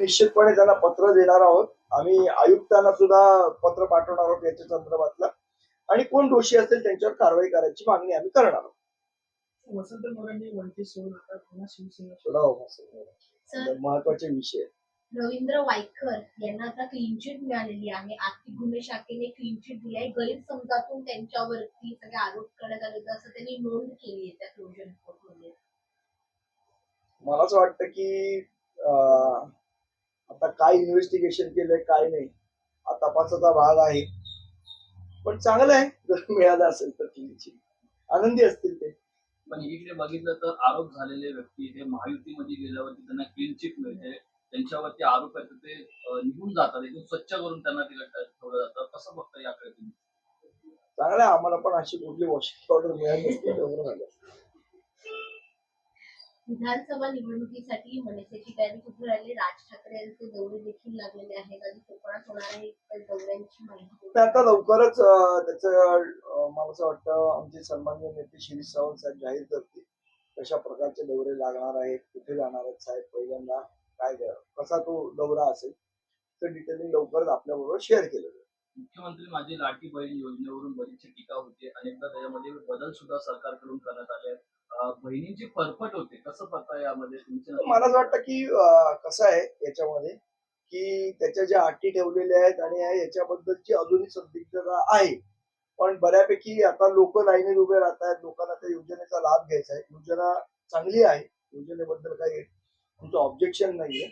निश्चितपणे त्यांना पत्र देणार आहोत. आम्ही आयुक्तांना सुद्धा पत्र पाठवणार आहोत याच्या संदर्भातलं. आणि कोण दोषी असेल त्यांच्यावर कारवाई करायची मागणी आम्ही करणार आहोत. वसंत मोरांनी वंचित सोडून आता पुन्हा शिवसेना सोडावं सर. महत्त्वाचे विषय. रवींद्र वायकर यांना आता क्लीन चिट मिळालेली आहे. आर्थिक गुन्हे शाखेने क्लीन चिट दिली आहे. गैरसमजातून त्यांच्यावरती सगळे आरोप करण्यात आले होते असं त्यांनी नोंद केली आहे त्या क्लोजर रिपोर्टमध्ये. मला असं वाटतं की अं, आता काय इन्व्हेस्टिगेशन केलंय काय नाही हा तपासाचा भाग आहे. पण चांगलं आहे जर मिळालं असेल तर क्लीनची आनंदी असतील ते. पण इकडे बघितलं तर आरोप झालेले व्यक्ती हे महायुतीमध्ये गेल्यावरती त्यांना क्लीन चिट मिळते. त्यांच्यावरती आरोप आहेत ते निघून जातात एकदम स्वच्छ करून त्यांना तिकडे ठेवलं जातं. कसं बघता याकडे तुम्ही? चांगलं आहे आम्हाला पण अशी कुठली वॉशिंग पावडर मिळाली विधानसभा निवडणुकीसाठी मनसेची तयारी कुठे राहिली? राज ठाकरे यांचे दौरे देखील लागलेले आहेत. आणि कोकणात होणार आहे दौऱ्यांची माहिती तर आता लवकरच त्याच त्याचं मला असं वाटतं आमचे सन्मान्य नेते शिरीष सावंत साहेब जाहीर करतील. कशा प्रकारचे दौरे लागणार आहेत? कुठे जाणार आहेत साहेब? पहिल्यांदा काय कसा तो दौरा असेल? तर डिटेलिंग लवकरच आपल्याबरोबर शेअर केलं जाईल. मुख्यमंत्री माझी लाठी बहीण योजनेवरून बरीचशी टीका होते. अनेकदा त्याच्यामध्ये बदल सुद्धा सरकारकडून करण्यात आले बहिणींची फरफट होते. कसं पडता यामध्ये तुमच्या मला असं वाटतं की कसं आहे याच्यामध्ये की त्याच्या ज्या अटी ठेवलेल्या आहेत आणि याच्याबद्दलची अजूनही संदिग्धता आहे. पण बऱ्यापैकी आता लोक लाईनीत उभे राहत आहेत. लोकांना त्या योजनेचा लाभ घ्यायचा आहे. योजना चांगली आहे. योजनेबद्दल काही तुमचं ऑब्जेक्शन नाहीये.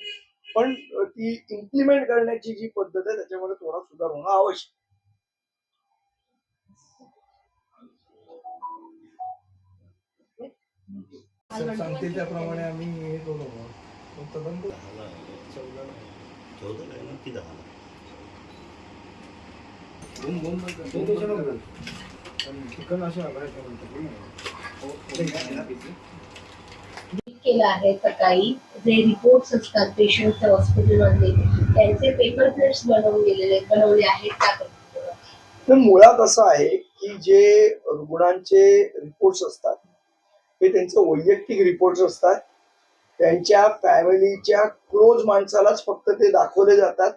पण ती इम्प्लिमेंट करण्याची जी पद्धत आहे त्याच्यामध्ये थोडा सुधार होणं आवश्यक. आहे. सांगतील त्याप्रमाणे आम्ही हे तदंत चौदा नक्की ठिकाण असे आभारायचं केलं आहे सकाळी. जे रिपोर्ट्स असतात पेशंटच्या हॉस्पिटलमधले त्यांचे पेपर प्लेट्स बनवून गेलेले बनवले आहेत त्या मुळात असं आहे की जे रुग्णांचे रिपोर्ट्स असतात हे त्यांचे वैयक्तिक रिपोर्ट्स असतात. त्यांच्या फॅमिलीच्या क्लोज माणसालाच फक्त ते दाखवले जातात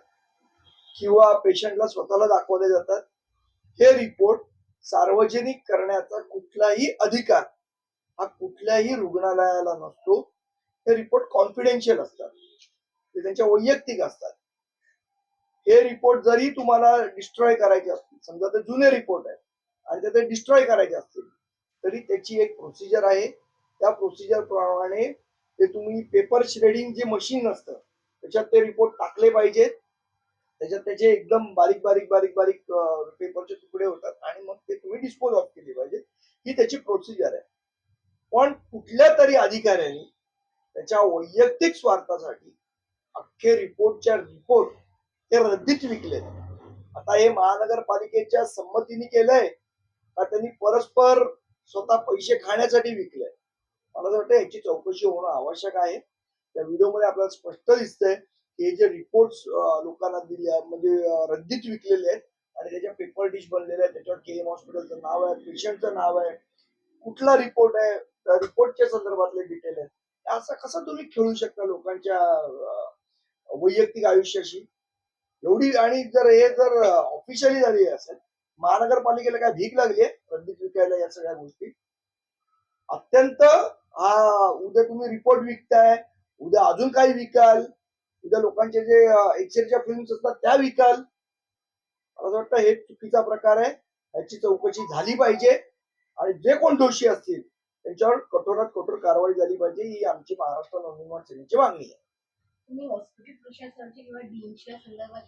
किंवा पेशंटला स्वतःला दाखवले जातात. हे रिपोर्ट सार्वजनिक करण्याचा कुठलाही अधिकार हा कुठल्याही रुग्णालयाला नसतो. हे रिपोर्ट कॉन्फिडेन्शियल असतात. ते त्यांच्या वैयक्तिक असतात. हे रिपोर्ट जरी तुम्हाला डिस्ट्रॉय करायचे असतील समजा ते जुने रिपोर्ट आहेत आणि ते- ते डिस्ट्रॉय करायचे असतील तरी त्याची एक प्रोसिजर आहे. त्या प्रोसिजर प्रमाणे ते तुम्ही पेपर श्रेडिंग जे मशीन असतं त्याच्यात ते रिपोर्ट टाकले पाहिजेत. त्याच्यात त्याचे एकदम बारीक बारीक बारीक बारीक पेपरचे तुकडे होतात आणि मग ते तुम्ही डिस्पोज ऑफ केले पाहिजे ही त्याची प्रोसिजर आहे. पण कुठल्या तरी अधिकाऱ्यांनी त्यांच्या वैयक्तिक स्वार्थासाठी अख्खे रिपोर्टच्या रिपोर्ट हे रद्दीत विकले आता हे महानगरपालिकेच्या संमतीने केलंय का त्यांनी परस्पर स्वतः पैसे खाण्यासाठी विकलंय? मला असं वाटतं याची चौकशी होणं आवश्यक आहे. त्या व्हिडिओमध्ये आपल्याला स्पष्ट दिसतंय की हे जे रिपोर्ट लोकांना दिले म्हणजे रद्दीत विकलेले आहेत आणि त्याच्या पेपर डिश बनलेले आहेत. त्याच्यावर के एम हॉस्पिटलचं नाव आहे पेशंटचं नाव आहे. कुठला रिपोर्ट आहे? त्या रिपोर्टच्या संदर्भातले डिटेल आहेत. असं कसं तुम्ही खेळू शकता लोकांच्या वैयक्तिक आयुष्याशी? एवढी आणि जर हे जर ऑफिशियली झाली असेल महानगरपालिकेला काय भीक लागली आहे? विकायला या सगळ्या गोष्टी? अत्यंत हा उद्या तुम्ही रिपोर्ट विकताय उद्या अजून काही विकाल उद्या लोकांचे जे एक्सेलच्या फिल्म्स असतात त्या विकाल. मला असं वाटतं हे चुकीचा प्रकार आहे याची चौकशी झाली पाहिजे. आणि जे कोण दोषी असतील त्यांच्यावर कठोरात कठोर कारवाई झाली पाहिजे ही आमची महाराष्ट्र नवनिर्माण सेनेची मागणी आहे. तुम्ही हॉस्पिटल प्रशासनाच्या किंवा डीनच्या संदर्भात